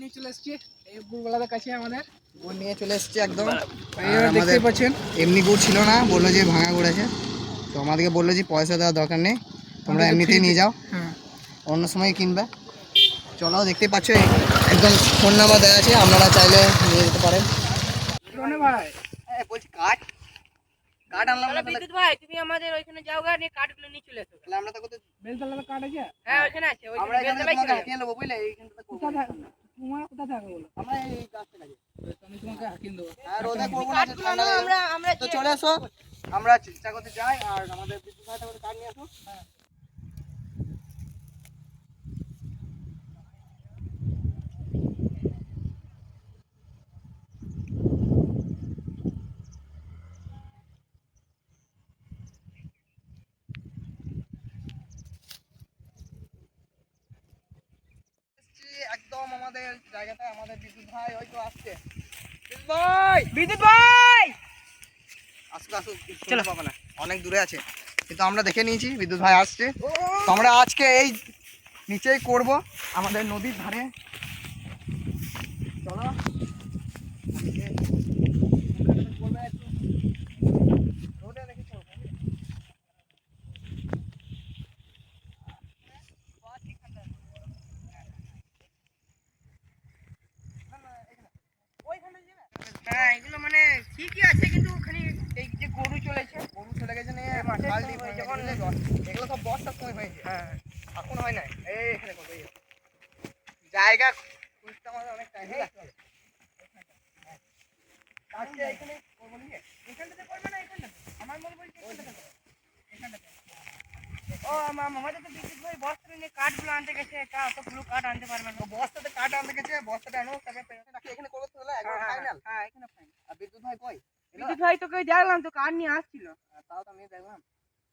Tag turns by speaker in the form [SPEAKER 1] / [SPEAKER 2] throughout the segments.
[SPEAKER 1] নিয়ে চলে এসেছি। এই গুড়বেলাদের কাছে আমাদের।
[SPEAKER 2] গুড় নিয়ে চলে এসছে একদম।
[SPEAKER 1] দেখতে পাচ্ছেন।
[SPEAKER 2] এমনি গুড় ছিল না বলল যে ভাঙা গুড় আছে। তো আমাদেরকে বলল যে পয়সা দেওয়ার দরকার নেই তোমরা এমনিতেই নিয়ে যাও।
[SPEAKER 1] হ্যাঁ।
[SPEAKER 2] অন্য সময় কিনবে। চলো দেখতে পাচ্ছ একদম ফোন নাম্বার দেওয়া আছে আপনারা চাইলে নিয়ে যেতে পারেন।
[SPEAKER 1] ভাই।
[SPEAKER 2] বলছি কাঠ? কাঠ আনলাম না
[SPEAKER 3] তাহলে
[SPEAKER 2] তাহলে।
[SPEAKER 3] বিদ্যুৎ ভাই তুমি আমাদের ওইখানে যাও গা নিয়ে কাঠগুলো নিয়ে চলে এসো
[SPEAKER 2] তাহলে আমরা তো কোথায়
[SPEAKER 1] বেলতলাতে কাট আছে?
[SPEAKER 3] হ্যাঁ ওইখানে আছে ওই
[SPEAKER 2] আমরা এখানে তোমাকে
[SPEAKER 3] চলে যাও।
[SPEAKER 2] বুঝলে? এইখানটাতে করব
[SPEAKER 1] কোথা থাকে তোমার কোথা থাকে বলো?
[SPEAKER 2] আমরা এই গাছটা লাগে
[SPEAKER 1] আমি তোমাকে হাকিন দেবো।
[SPEAKER 2] হ্যাঁ রোদে করব না
[SPEAKER 3] আমরা আমরা
[SPEAKER 2] তো চলে আসো। আমরা চেষ্টা করতে যাই আর আমাদের বিদ্যুৎ সহায়তা করে কাঠ নিয়ে আসো। হ্যাঁ এসছি একদম আমাদের জায়গাটা আমাদের বিদ্যুৎ ভাই ওই তো আসছে বিদ্যুৎ ভাই
[SPEAKER 3] বিদ্যুৎ ভাই।
[SPEAKER 2] আসুক আসুক চলো। পাবো না। অনেক দূরে আছে। কিন্তু আমরা দেখে নিয়েছি বিদ্যুৎ ভাই আসছে। তো আমরা আজকে এই নিচেই করব। আমাদের নদীর ধারে চলো আজকে ওখানে করবে একটু। রোদে রেখে করব।
[SPEAKER 3] হ্যাঁ এগুলো মানে ঠিকই আছে কিন্তু ওখানে এই যে গরু চলেছে
[SPEAKER 2] গরু চলে গেছে নিয়ে
[SPEAKER 3] মাঠে
[SPEAKER 2] খাল
[SPEAKER 3] তো
[SPEAKER 2] দিয়ে ভেঙে
[SPEAKER 3] যখন-
[SPEAKER 2] এগুলো সব বর্ষার সময় হয়েছে
[SPEAKER 3] হ্যাঁ।
[SPEAKER 2] এখন হয় না এখানে জায়গা খুঁজতে আমাদের অনেক টাইম লাগবে আজকে এখানে করব নাকি?
[SPEAKER 3] এখানটাতে করবে না এখানটাতে? আমার মনে বলছে এখানটাতে। এখানটাতে। ও আমাদের তো বিদ্যুৎ ভাই বস্ত্র নিয়ে কাঠগুলো আনতে গেছে। অতগুলো কাঠ আনতে পারবে না।
[SPEAKER 2] বস্তাতে কাঠ আনতে গেছে বস্তাটা আনো তারপরে এখানে করব তাহলে? একবার ফাইনাল
[SPEAKER 3] হ্যাঁ এখানে ফাইন
[SPEAKER 2] আর বিদ্যুৎ ভাই কই?
[SPEAKER 3] বিদ্যুৎ ভাই তোকে দেখলাম তো কাঠ নিয়ে আসছিল।
[SPEAKER 2] হ্যাঁ, তাও তো আমি দেখলাম।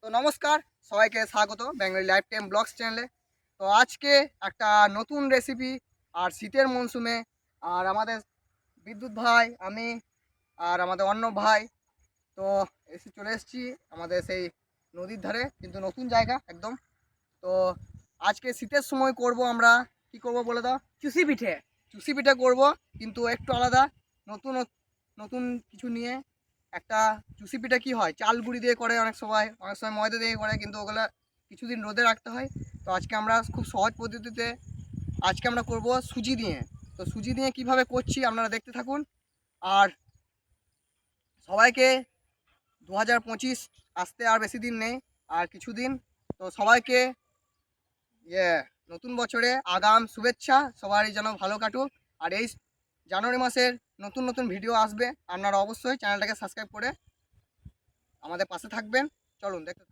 [SPEAKER 2] তো নমস্কার সবাইকে স্বাগত বেঙ্গলি লাইফ টাইম ব্লগস চ্যানেলে। তো আজকে একটা নতুন রেসিপি আর শীতের মরশুমে আর আমাদের বিদ্যুৎ ভাই আমি আর আমাদের অন্য ভাই তো এসে চলে এসেছি আমাদের সেই নদীর ধারে কিন্তু নতুন জায়গা একদম। তো আজকে শীতের সময় করব আমরা কি করব বলে দাও?
[SPEAKER 3] চুষি পিঠে।
[SPEAKER 2] চুষি পিঠে করব কিন্তু একটু আলাদা নতুন নতুন কিছু নিয়ে একটা চুষি পিঠা কি হয়? চাল গুঁড়ি দিয়ে করে অনেক সময় অনেক সময় ময়দা দিয়ে করে, কিন্তু ওগুলো কিছুদিন রোদে রাখতে হয়। তো আজকে আমরা খুব সহজ পদ্ধতিতে আজকে আমরা করব সুজি দিয়ে। তো সুজি দিয়ে কীভাবে করছি আপনারা দেখতে থাকুন। আর সবাইকে দু হাজার পঁচিশ আসতে আর বেশি দিন নেই, আর কিছুদিন। তো সবাইকে ইয়ে নতুন বছরে আগাম শুভেচ্ছা, সবারই যেন ভালো কাটুক। আর এই জানুয়ারি মাসের নতুন নতুন ভিডিও আসবে আপনারা অবশ্যই চ্যানেলটাকে সাবস্ক্রাইব করে আমাদের পাশে থাকবেন। চলুন দেখতে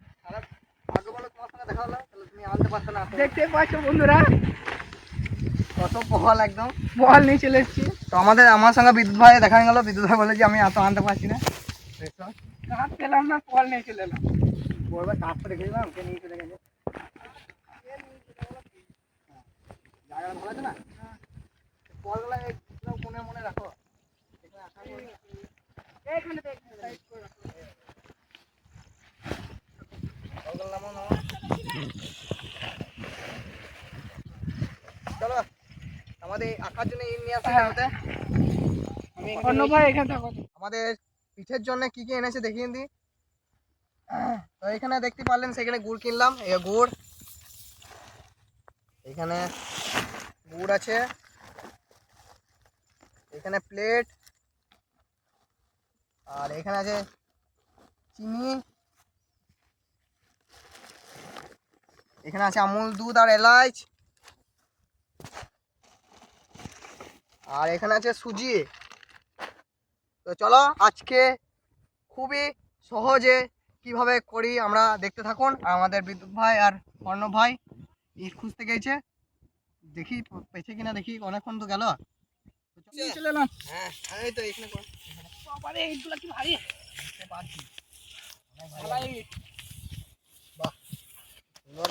[SPEAKER 2] আগে বলো তোমার সঙ্গে দেখা হলো তাহলে তুমি আনতে পারছ না
[SPEAKER 1] দেখতে পাচ্ছ বন্ধুরা?
[SPEAKER 2] কত পহল একদম।
[SPEAKER 1] বল নিয়ে চলে এসেছি।
[SPEAKER 2] তো আমাদের আমার সঙ্গে বিদ্যুৎ ভাই দেখা গেল। বিদ্যুৎ ভাই বলে যে আমি এত আনতে পারছি না। দেখছ?
[SPEAKER 1] কাঠ পেলাম না বল নিয়ে চলে এলাম।
[SPEAKER 2] বলবে কাজটা রেখে দিলাম কে নিয়ে চলে গেছে। জায়গাটা ভালো আছে না? একদম মনে মনে রাখো। চলো আমাদের আঁকার জন্য ইট নিয়ে আসতে হবে
[SPEAKER 1] থাকো।
[SPEAKER 2] আমাদের পিঠের জন্য কি কি এনেছে দেখিয়ে দিই। তো এখানে দেখতে পারলেন সেখানে গুড় কিনলাম এই গুড়। এখানে গুড় আছে। এখানে প্লেট আর এখানে আছে চিনি। এখানে আছে আমুল দুধ আর এলাচ আর এখানে আছে সুজি। তো চলো আজকে খুবই সহজে কীভাবে করি আমরা দেখতে থাকুন। আর আমাদের বিদ্যুৎ ভাই আর অর্ণব ভাই ইট খুঁজতে গেছে। দেখি পেছে কিনা দেখি, অনেকক্ষণ তো গেল।
[SPEAKER 1] চলে এলাম
[SPEAKER 2] হ্যাঁ এই তো এখানে।
[SPEAKER 1] বাবারে এইগুলো কি ভারী?
[SPEAKER 2] বুঝতে পারছি। অনেক ভালো
[SPEAKER 1] ঢালাই
[SPEAKER 2] লাগে।
[SPEAKER 1] ইট।
[SPEAKER 2] বাহ।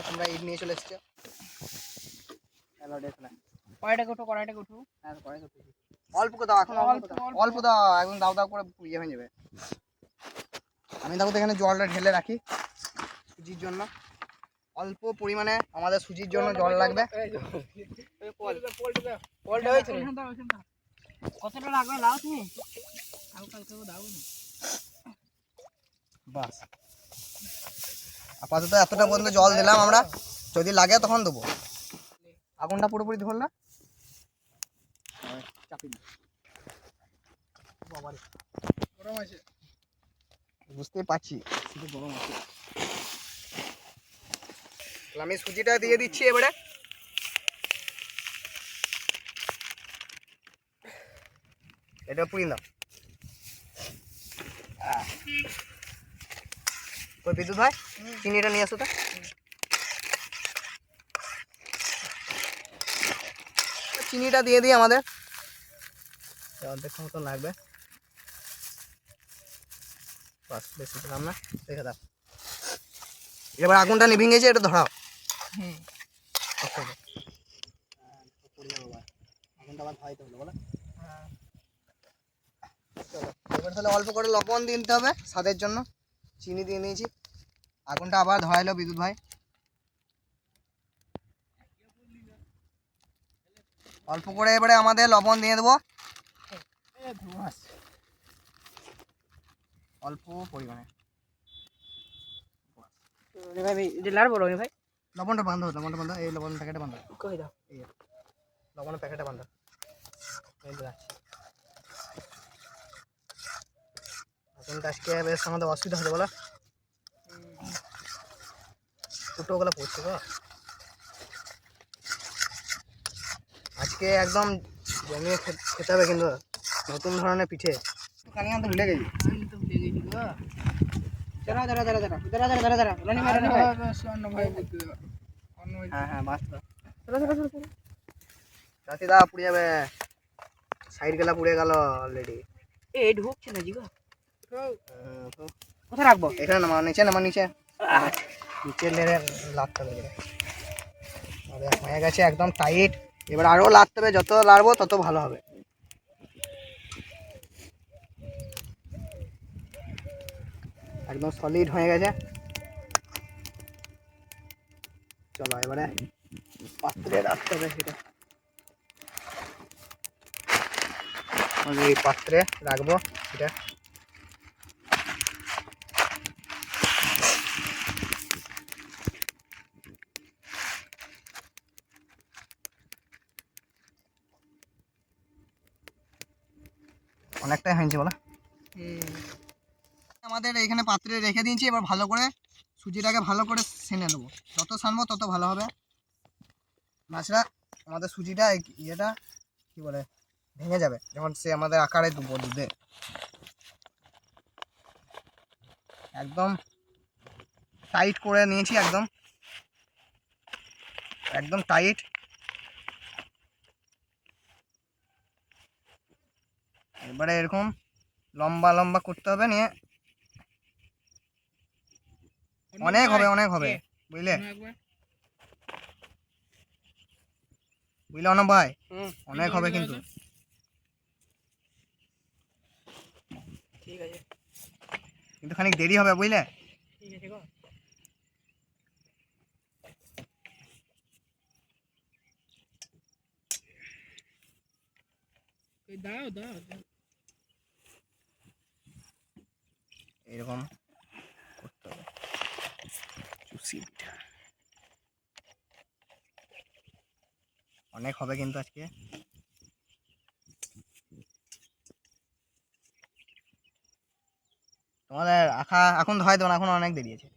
[SPEAKER 2] তোমরা ইট নিয়ে চলে এসছো। হ্যালো দেখো
[SPEAKER 1] কড়াইটাকে উঠো কড়াইটাকে উঠো
[SPEAKER 2] হ্যাঁ করে করতেছি। অল্প দাও এখন অল্প দাও। দাও একদম দাও দাও করে ইয়ে হয়ে যাবে। আমি দেখো তো এখানে জলটা ঢেলে রাখি সুজির জন্য। অল্প পরিমাণে আমাদের সুজির জন্য জল লাগবে।
[SPEAKER 3] কতটা লাগবে লাও তুমি?
[SPEAKER 2] বাস আপাতত এতটা পর্যন্ত জল দিলাম আমরা। যদি লাগে তখন দেবো। আগুনটা পুরোপুরি ধরল না। বুঝতেই পারছি। শুধু গরম আছে। তাহলে আমি সুজিটা দিয়ে দিচ্ছি এবারে। এটা পুরি দাও ওই বিদ্যুৎ ভাই? চিনিটা নিয়ে আসো তো। চিনিটা দিয়ে দিই আমাদের। অর্ধেক মতো লাগবে। বাস বেশি দিলাম না। রেখে দাও। এবার আগুনটা নিভিং গেছে এটা ধরাও।
[SPEAKER 1] হুম।
[SPEAKER 2] আচ্ছা। আগুনটা আবার ধরাইতে হলো বলো। চলো এবার তাহলে অল্প করে লবণ দিয়ে দিতে হবে স্বাদের জন্য। চিনি দিয়ে নিয়েছি। আগুনটা আবার ধরাইলো বিদ্যুৎ ভাই। অল্প করে এবারে আমাদের লবণ দিয়ে দেবো। অল্প পরিমাণে।
[SPEAKER 3] ভাই
[SPEAKER 2] লবণটা বান্ধ লবণটা বান্ধ এই লবণ প্যাকেটে বান্ধ
[SPEAKER 3] কই দাও?
[SPEAKER 2] লবণের প্যাকেটে বান্ধ এই রাখছি আজকে বেশ আমাদের অসুবিধা হচ্ছে বলো? ফুটোগুলো পড়ছে গো। আজকে একদম জমিয়ে খেতে হবে কিন্তু, নতুন ধরনের পিঠে। কানি আনতে ভুলে গেছি।
[SPEAKER 1] তো।
[SPEAKER 3] দাঁড়া দাঁড়া দাঁড়া দাঁড়া দাঁড়া দাঁড়া দাঁড়া দাঁড়া ভাই
[SPEAKER 2] হ্যাঁ হ্যাঁ মাছ
[SPEAKER 3] চলো চলো
[SPEAKER 2] রাতিদা পুড়ে যাবে। সাইড গেলা পুড়ে গেল অলরেডি
[SPEAKER 3] এ, ঢুকছে না জি গো?
[SPEAKER 2] তো
[SPEAKER 3] কোথায় রাখব?
[SPEAKER 2] এখানে নামা, নিচে নামা, নিচে। নিচে লেরে লাড়তে হবে হয়ে গেছে একদম টাইট এবার আরও লাড়তে হবে, যত লাড়বো তত ভালো হবে। একদম সলিড হয়ে গেছে। চলো এবারে পাত্রে রাখতে হবে সেটা। পাত্রে রাখব এটা অনেকটাই হয়েছে বলা। আমাদের এখানে পাত্রে রেখে দিয়েছি, এবার ভালো করে সুজিটাকে ভালো করে সেনে নেব। যত সানবো তত ভালো হবে। মাছরা, আমাদের সুজিটা ইয়েটা, কি বলে, ভেঙে যাবে। যখন সে আমাদের আকারে দুবো, দুধে। একদম টাইট করে নিয়েছি, একদম। একদম টাইট। এবারে এরকম লম্বা লম্বা করতে হবে নিয়ে। অনেক হবে অনেক হবে বুঝলে? বুঝলে অনব ভাই
[SPEAKER 3] হুম
[SPEAKER 2] অনেক হবে কিন্তু।
[SPEAKER 3] ঠিক আছে।
[SPEAKER 2] কিন্তু খানিক দেরি হবে বুঝলে?
[SPEAKER 3] ঠিক আছে গো।
[SPEAKER 1] দাও দাও দাও।
[SPEAKER 2] এরকম করতে হবে। অনেক হবে কিন্তু আজকে। তোমাদের আখা এখন ধয় দেবো না এখন অনেক দেরি আছে।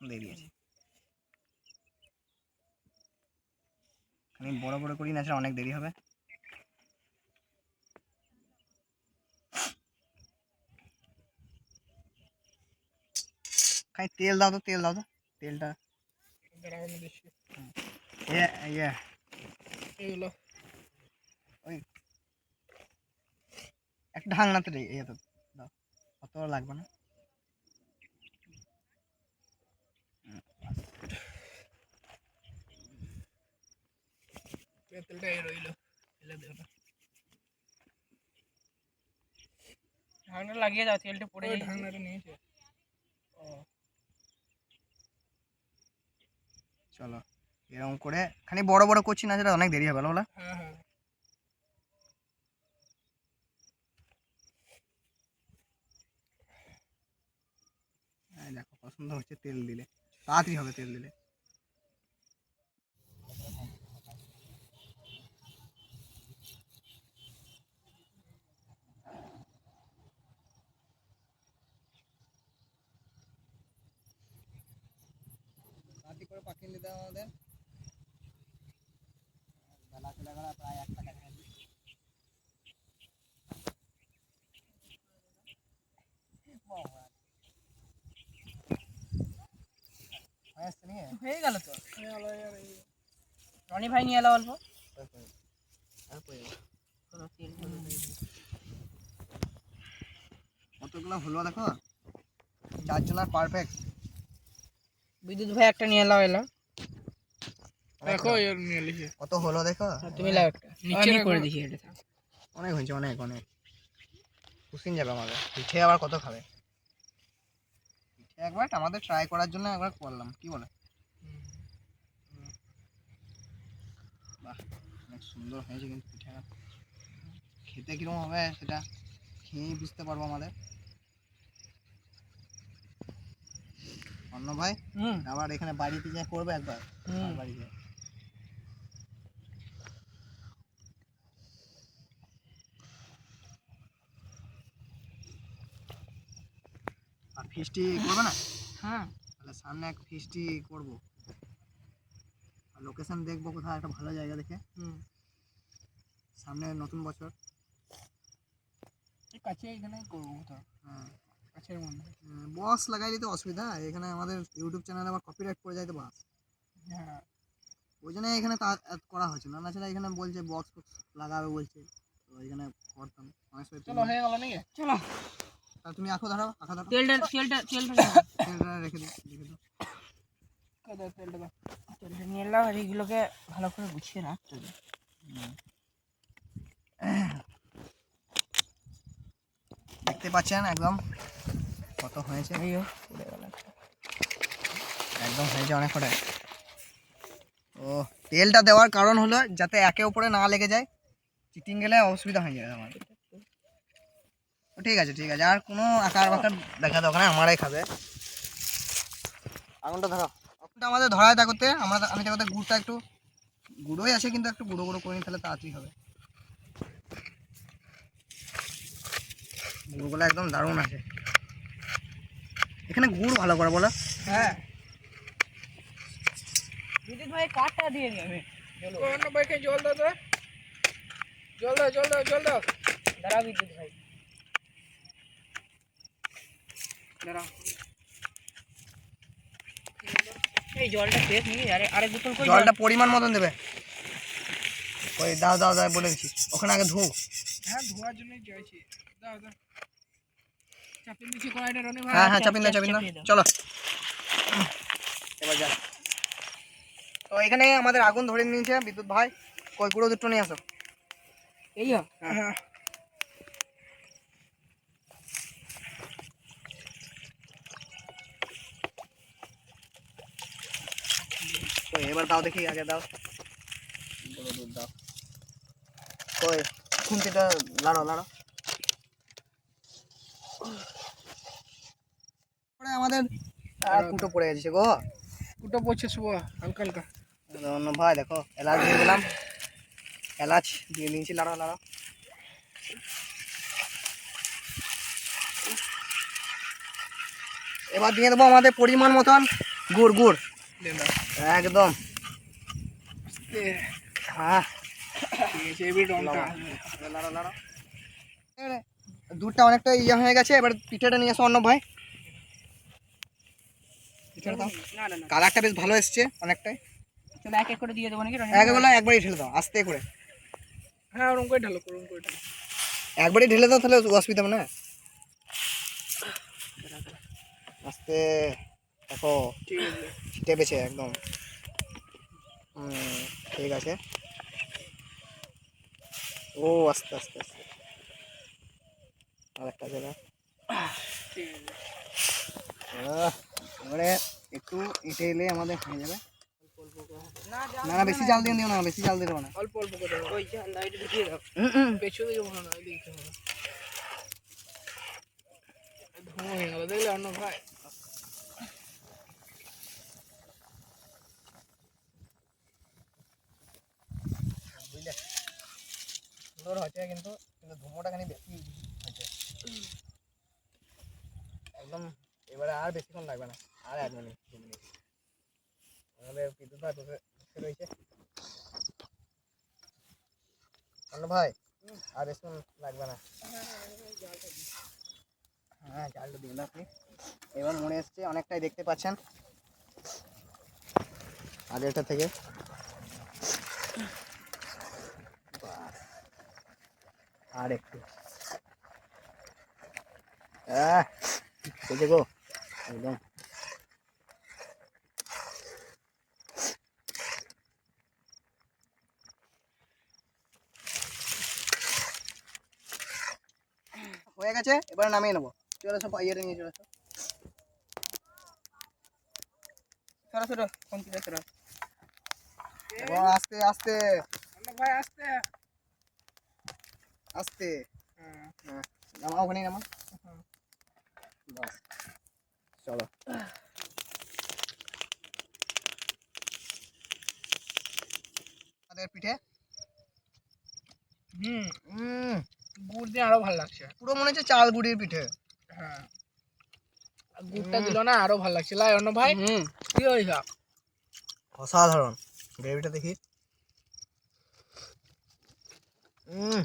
[SPEAKER 2] দেরি আছে। আমি বড় বড় করি না সেটা অনেক দেরি হবে।
[SPEAKER 1] कहीं
[SPEAKER 2] तेल दाओ
[SPEAKER 1] तो
[SPEAKER 2] तेल दाओ तो तेल डा ये ये। एक ढाल
[SPEAKER 1] ना ये तो तो लग बना तेल
[SPEAKER 3] लगी है जाती है तेल
[SPEAKER 1] तो
[SPEAKER 3] पूरे
[SPEAKER 1] ढांगने नहीं चाहिए।
[SPEAKER 2] চলো, এরকম করে। খানি বড় বড় করছি না অনেক দেরি হবে বলো দেখো, পছন্দ হচ্ছে তেল দিলে। তাড়াতাড়ি হবে তেল দিলে। করে হবে। আমাদের বেলা চলে গেল প্রায় একটা কাছাকাছি হয়ে
[SPEAKER 3] গেল তো। রনি ভাই নিয়ে এলো অল্প।
[SPEAKER 2] কতগুলো হলো দেখো? চারজনের পারফেক্ট
[SPEAKER 3] বিদ্যুৎ ভাই একটা নিয়ে এলো এলো।
[SPEAKER 1] দেখো এর নিয়ে লিখে।
[SPEAKER 2] কত হলো দেখো?
[SPEAKER 3] তুমি লাও একটা।
[SPEAKER 1] নিচে
[SPEAKER 3] করে দিছি এটা
[SPEAKER 2] অনেক হয়েছে অনেক অনেক। কুসিন যাবে আমাদের। পিঠে আবার কত খাবে? পিঠে একবার আমাদের ট্রাই করার জন্য একবার করলাম কি বলে? বাহ অনেক সুন্দর হয়েছে কিন্তু পিঠেটা খেতে কীরকম হবে সেটা খেয়েই বুঝতে পারব আমাদের। অন্য ভাই
[SPEAKER 3] হুম।
[SPEAKER 2] আবার এখানে বাড়িতে যা করবে একবার?
[SPEAKER 3] হুম।
[SPEAKER 2] বাড়িতে আর ফিস্টি করবে না?
[SPEAKER 3] হ্যাঁ।
[SPEAKER 2] তাহলে সামনে এক ফিস্টি করব। আর লোকেশন দেখব কোথাও একটা ভালো জায়গা দেখে।
[SPEAKER 3] হুম।
[SPEAKER 2] সামনে নতুন বছর।
[SPEAKER 1] কাছে এখানে করব তো
[SPEAKER 2] হ্যাঁ।
[SPEAKER 1] কাছের মধ্যে।
[SPEAKER 2] বক্স লাগাই দিতে অসুবিধা। এখানে আমাদের ইউটিউব চ্যানেলে আবার কপিরাইট পড়ে যায় তো বাস
[SPEAKER 1] হ্যাঁ।
[SPEAKER 2] ওই জন্য এখানে তা করা হচ্ছে না নাছাড়া এখানে বলছে বক্স লাগাবে বলছে। তো এখানে করতাম। অনেক সময়
[SPEAKER 1] চলো হয়ে গেল নাকি?
[SPEAKER 3] চলো।
[SPEAKER 2] তুমি আঁকো ধরো আঁকা ধরো
[SPEAKER 3] তেলটা তেলটা তেলটা
[SPEAKER 2] তেলটা রেখে দিও রেখে দাও।
[SPEAKER 1] কত তেলটা দাও।
[SPEAKER 3] তেলটা নিয়ে এলাম আর এইগুলোকে ভালো করে গুছিয়ে রাখতে হবে।
[SPEAKER 2] দেখতে পাচ্ছেন একদম কত হয়েছে?
[SPEAKER 3] এই ও, উড়ে গেল
[SPEAKER 2] একদম হয়েছে অনেক কটাই ও তেলটা দেওয়ার কারণ হলো যাতে একে অপরে না লেগে যায়। চিটিং গেলে অসুবিধা হয়ে যাবে আমার। ও ঠিক আছে ঠিক আছে। আর কোনো আকার বাকার দেখা দরকার নেই আমারাই খাবে। আগুনটা ধরো। আগুনটা আমাদের ধরায় থাকতে আমরা আমি দেখাতে গুড়টা একটু গুঁড়োই আছে কিন্তু একটু গুঁড়ো গুঁড়ো করে নিই তাহলে তাড়াতাড়ি হবে। গুড়গুলো একদম দারুণ আছে। এখানে গুড় ভালো করে বলো।
[SPEAKER 3] হ্যাঁ। বিদ্যুৎ ভাই কাঠটা দিয়ে দিই আমি।
[SPEAKER 1] অন্য জল দাও তো। জল দাও জল দাও জল দাও।
[SPEAKER 3] দাঁড়াও বিদ্যুৎ ভাই।
[SPEAKER 1] দাঁড়াও
[SPEAKER 3] এই জলটা শেষ নাকি আরে আরে বোতল করে
[SPEAKER 2] জলটা পরিমাণ মতন দেবে। ওই দাও দাও দাও বলে দিচ্ছি। ওখানে আগে ধু
[SPEAKER 1] হ্যাঁ ধোয়ার জন্যই চাইছি। দাও দাও। চাপিয়ে দিচ্ছি কড়াইটা রনি ভাই।
[SPEAKER 2] হ্যাঁ হ্যাঁ চাপিন চলো। এবার যা। তো এখানে আমাদের আগুন ধরে নিয়েছে বিদ্যুৎ ভাই। কই গুঁড়ো দুটো নিয়ে আসো।
[SPEAKER 3] এই ও।
[SPEAKER 1] হ্যাঁ।
[SPEAKER 2] এবার দাও দেখি আগে দাও। দুধ দাও কই? খুন্তিটা লাড়ো লাড়ো আমাদের আর কুটো পড়ে গেছে গো।
[SPEAKER 1] কুটো পড়ছে শুভ হালকা হালকা
[SPEAKER 2] ভাই দেখো এলাচ দিয়ে দিলাম। এলাচ দিয়ে নিয়েছি লাড়া লাড়া এবার দিয়ে দেবো আমাদের পরিমাণ মতন গুড় গুড়। একদম
[SPEAKER 1] আস্তে।
[SPEAKER 2] হ্যাঁ
[SPEAKER 1] ঠিক আছে এবার রংটা
[SPEAKER 2] লাড়া লাড়া এবারে দুধটা অনেকটা ইয়ে হয়ে গেছে এবার পিঠেটা নিয়ে এসো অন্য ভাই। কালারটা বেশ ভালো এসছে অনেকটাই।
[SPEAKER 3] এক এক করে দিয়ে দেবো নাকি?
[SPEAKER 2] একবারই ঢেলে দাও আস্তে করে।
[SPEAKER 1] হ্যাঁ ওরকম করে ঢালো ওরকম করে ঢালো।
[SPEAKER 2] একবারই ঢেলে দাও তাহলে অসুবিধা না। আস্তে দেখো।
[SPEAKER 1] ঠিক আছে।
[SPEAKER 2] টেপেছে একদম। হুম, ঠিক আছে। ও আস্তে আস্তে আস্তে। আরেকটা জায়গা
[SPEAKER 1] ঠিক
[SPEAKER 2] এবারে একটু এঁটে এলে আমাদের হয়ে যাবে।
[SPEAKER 3] না
[SPEAKER 2] না না বেশি জাল দিয়ে দিও না বেশি জাল দিও না।
[SPEAKER 1] অল্প অল্প করে দেবো।
[SPEAKER 3] ওই যে লাইট দেখিয়ে দাও।
[SPEAKER 1] মনে হয় দিকে মনে হয় হয়ে গেল দেখলে অন্য ভাই।
[SPEAKER 2] সুন্দর হয়েছে কিন্তু কিন্তু ধুমোটা খানি বেশি হয়েছে। একদম এবারে আর বেশিক্ষণ লাগবে না, আর এক মিনিট, দু মিনিট। আমাদের বিদ্যুৎ ভাই বসে রয়েছে। অন্য ভাই, আর বেশিক্ষণ লাগবে না। হ্যাঁ চালটা দিন আপনি এবার মনে এসছে অনেকটাই দেখতে পাচ্ছেন। আগেরটা থেকে। আর একটু। গো, একদম। হয়ে গেছে, এবার নামিয়ে নেব। চলে এসো, ইয়েটা নিয়ে চলে এসো। সরো সরো, ফোন তুলে সরো। এবং আস্তে আস্তে।
[SPEAKER 1] ভাই আসতে।
[SPEAKER 2] আস্তে।
[SPEAKER 1] হ্যাঁ।
[SPEAKER 2] নামাও ওখানেই নামা বাস চলো। আমাদের পিঠে?
[SPEAKER 1] হুম
[SPEAKER 2] উম,
[SPEAKER 1] গুড় দিয়ে আরও ভালো লাগছে।
[SPEAKER 2] পুরো মনে হচ্ছে চাল গুড়ির পিঠে।
[SPEAKER 1] হ্যাঁ। গুড়টা দিল না আরও ভালো লাগছে। লাই অন্য ভাই
[SPEAKER 2] হুম।
[SPEAKER 1] কি হয়েছে?
[SPEAKER 2] অসাধারণ। গ্রেভিটা দেখি। উম,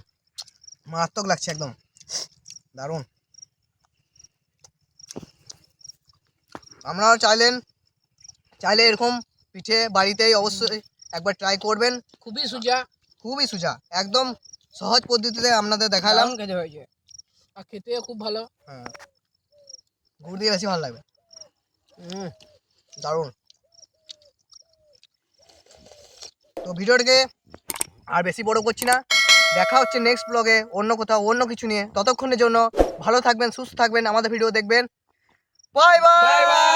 [SPEAKER 2] মারাত্মক লাগছে একদম। দারুণ। আপনারাও চাইলেন চাইলে এরকম পিঠে বাড়িতেই অবশ্যই একবার ট্রাই করবেন।
[SPEAKER 1] খুবই সুজা।
[SPEAKER 2] খুবই সোজা। একদম সহজ পদ্ধতিতে আপনাদের দেখালাম।
[SPEAKER 1] খেতে হয়েছে। আর খেতে খুব ভালো।
[SPEAKER 2] হ্যাঁ। গুড় দিয়ে বেশি ভালো লাগবে। দারুণ। তো ভিডিওটাকে আর বেশি বড় করছি না। দেখা হচ্ছে নেক্সট ব্লগে অন্য কোথাও, অন্য কিছু নিয়ে। ততক্ষণের জন্য ভালো থাকবেন, সুস্থ থাকবেন, আমাদের ভিডিও দেখবেন। Bye bye